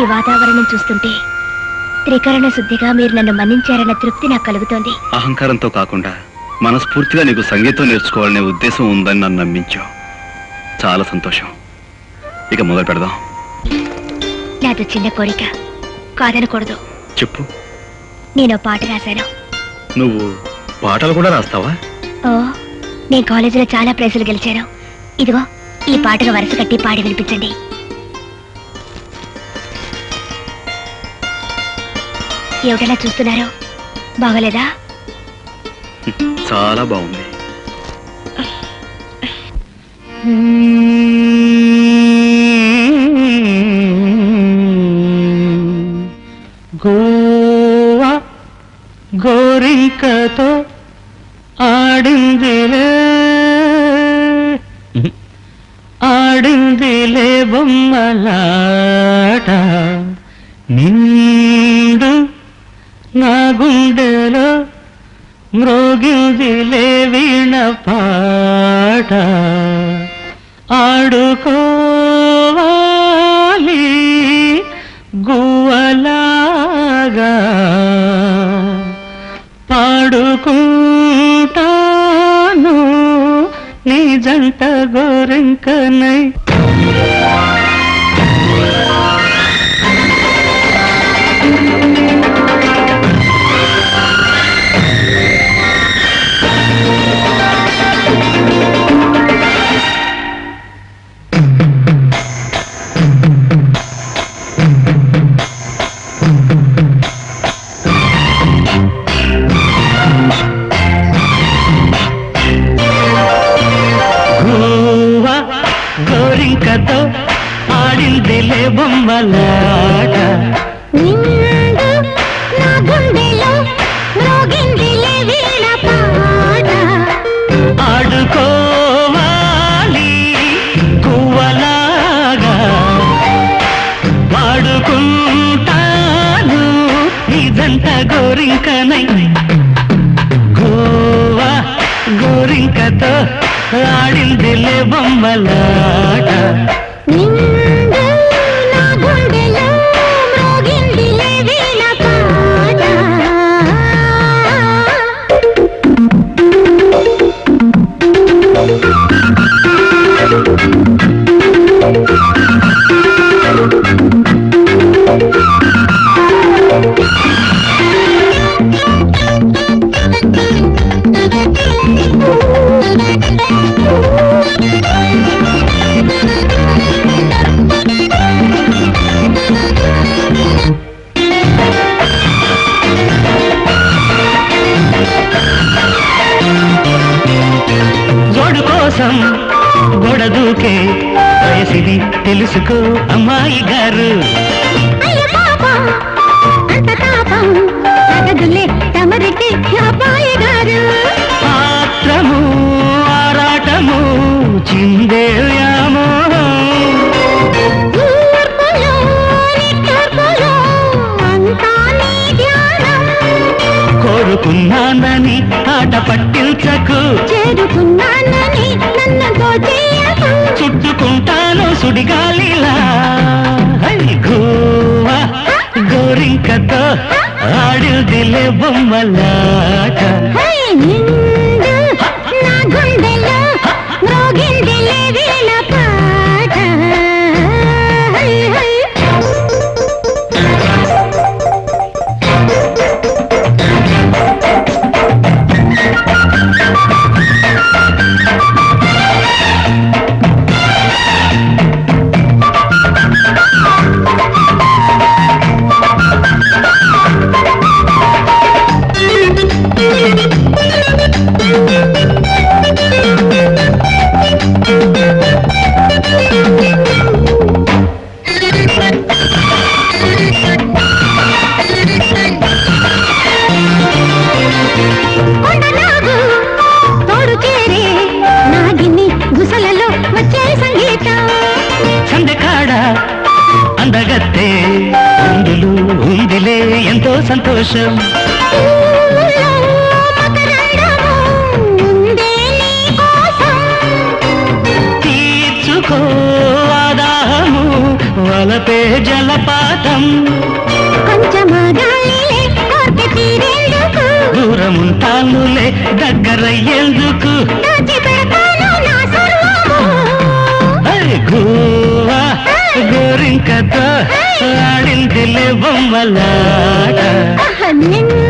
ఈ వాతావరణం చూస్తుంటే త్రికరణ శుద్ధిగా మీరు నన్ను మన్నించారన్న తృప్తి నాకు కలుగుతోంది. అహంకారంతో కాకుండా మనస్ఫూర్తిగా నీకు సంగీతం నేర్చుకోవాలనే ఉద్దేశం ఉందని నన్ను నమ్మించావు. చాలా సంతోషం. ఇక మొదలు పెడదాం. నాతో చిన్న కోరిక. కాదనకూడదు. చెప్పు. నేను ఓ పాట రాశాను. నువ్వు పాటలు కూడా రాస్తావా? ఓ నేను కాలేజీలో చాలా ప్రైజులు గెలిచాను. ఇదిగో ఈ పాటగా వరుస కట్టి పాడి వినిపించండి. ఏమిటలా చూస్తున్నారు. బాగలేదా? చాలా బాగుంది. గోవా గోరింకతో ఆడిందిలే. ఆడిందిలే బొమ్మలాట గుండెలో మ్రోగిందిలే వీణ పాట. ఆడుకోవాలి గువ్వలాగా. పాడుకుంటాను నీ జంట గోరింకనై. ఆడిందిలే బొమ్మలాట ఆడుకోవాలి గువ్వలాగా. వాడుకుంటాను ఇదంత గోరింకనై. గోవా గోరింకతో ఆడిందిలే బొమ్మలాట జోడు గొడ దూకే వయసిది తెలుసుకో అమ్మాయి గారు. ఆత్రము ఆరాటము చిందే వ్యామోహం కోరుకున్నానని ఆట పట్టించకు. చేరుకున్నానని నన్ను చుట్టుకుంటాను సుడిగాలిలా హై గోవా గోరింకతో ఆడుదిలే బొమ్మలాట. అందులో ఉందిలే ఎంతో సంతోషం. తీర్చుకో ఆదాహము వలపే జలపాతం. దూరముంటానులే దగ్గరయ్యేందుకు. గోరింకతో. ఆడిందిలే బొమ్మలాట. నిన్న